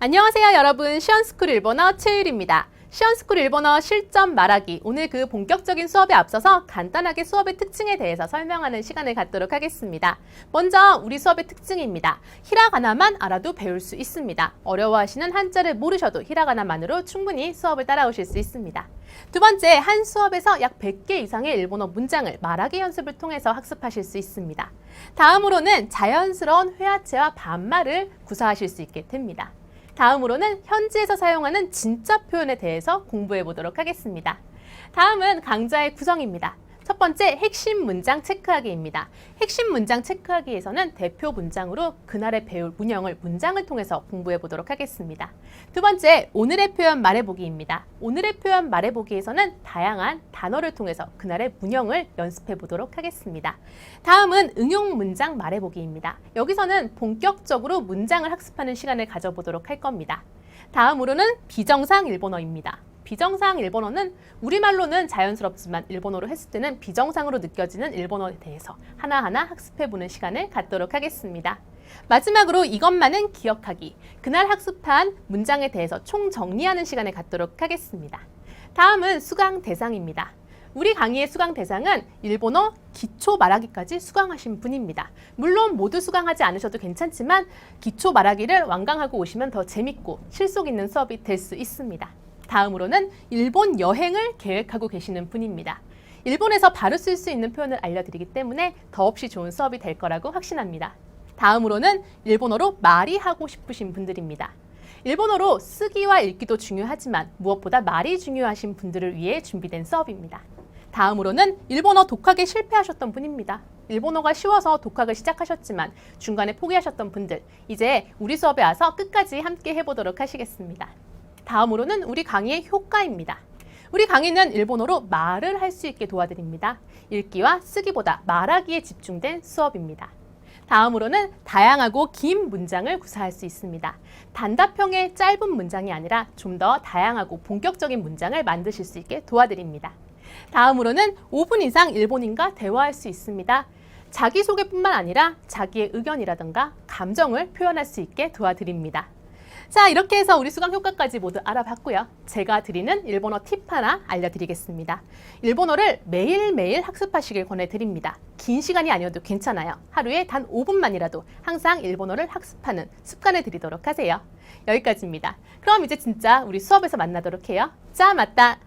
안녕하세요 여러분 시원스쿨 일본어 최율입니다. 시원스쿨 일본어 실전 말하기 오늘 그 본격적인 수업에 앞서서 간단하게 수업의 특징에 대해서 설명하는 시간을 갖도록 하겠습니다. 먼저 우리 수업의 특징입니다. 히라가나만 알아도 배울 수 있습니다. 어려워하시는 한자를 모르셔도 히라가나만으로 충분히 수업을 따라오실 수 있습니다. 두 번째, 한 수업에서 약 100개 이상의 일본어 문장을 말하기 연습을 통해서 학습하실 수 있습니다. 다음으로는 자연스러운 회화체와 반말을 구사하실 수 있게 됩니다. 다음으로는 현지에서 사용하는 진짜 표현에 대해서 공부해 보도록 하겠습니다. 다음은 강좌의 구성입니다. 첫 번째 핵심 문장 체크하기입니다. 핵심 문장 체크하기에서는 대표 문장으로 그날의 배울 문형을 문장을 통해서 공부해 보도록 하겠습니다. 두 번째 오늘의 표현 말해보기입니다. 오늘의 표현 말해보기에서는 다양한 단어를 통해서 그날의 문형을 연습해 보도록 하겠습니다. 다음은 응용 문장 말해보기입니다. 여기서는 본격적으로 문장을 학습하는 시간을 가져보도록 할 겁니다. 다음으로는 비정상 일본어입니다. 비정상 일본어는 우리말로는 자연스럽지만 일본어로 했을 때는 비정상으로 느껴지는 일본어에 대해서 하나하나 학습해보는 시간을 갖도록 하겠습니다. 마지막으로 이것만은 기억하기. 그날 학습한 문장에 대해서 총 정리하는 시간을 갖도록 하겠습니다. 다음은 수강 대상입니다. 우리 강의의 수강 대상은 일본어 기초 말하기까지 수강하신 분입니다. 물론 모두 수강하지 않으셔도 괜찮지만 기초 말하기를 완강하고 오시면 더 재밌고 실속 있는 수업이 될 수 있습니다. 다음으로는 일본 여행을 계획하고 계시는 분입니다. 일본에서 바로 쓸 수 있는 표현을 알려드리기 때문에 더없이 좋은 수업이 될 거라고 확신합니다. 다음으로는 일본어로 말이 하고 싶으신 분들입니다. 일본어로 쓰기와 읽기도 중요하지만 무엇보다 말이 중요하신 분들을 위해 준비된 수업입니다. 다음으로는 일본어 독학에 실패하셨던 분입니다. 일본어가 쉬워서 독학을 시작하셨지만 중간에 포기하셨던 분들, 이제 우리 수업에 와서 끝까지 함께 해보도록 하시겠습니다. 다음으로는 우리 강의의 효과입니다. 우리 강의는 일본어로 말을 할 수 있게 도와드립니다. 읽기와 쓰기보다 말하기에 집중된 수업입니다. 다음으로는 다양하고 긴 문장을 구사할 수 있습니다. 단답형의 짧은 문장이 아니라 좀 더 다양하고 본격적인 문장을 만드실 수 있게 도와드립니다. 다음으로는 5분 이상 일본인과 대화할 수 있습니다. 자기소개뿐만 아니라 자기의 의견이라든가 감정을 표현할 수 있게 도와드립니다. 자, 이렇게 해서 우리 수강 효과까지 모두 알아봤고요. 제가 드리는 일본어 팁 하나 알려드리겠습니다. 일본어를 매일매일 학습하시길 권해드립니다. 긴 시간이 아니어도 괜찮아요. 하루에 단 5분만이라도 항상 일본어를 학습하는 습관을 들이도록 하세요. 여기까지입니다. 그럼 이제 진짜 우리 수업에서 만나도록 해요. 자, 맞다.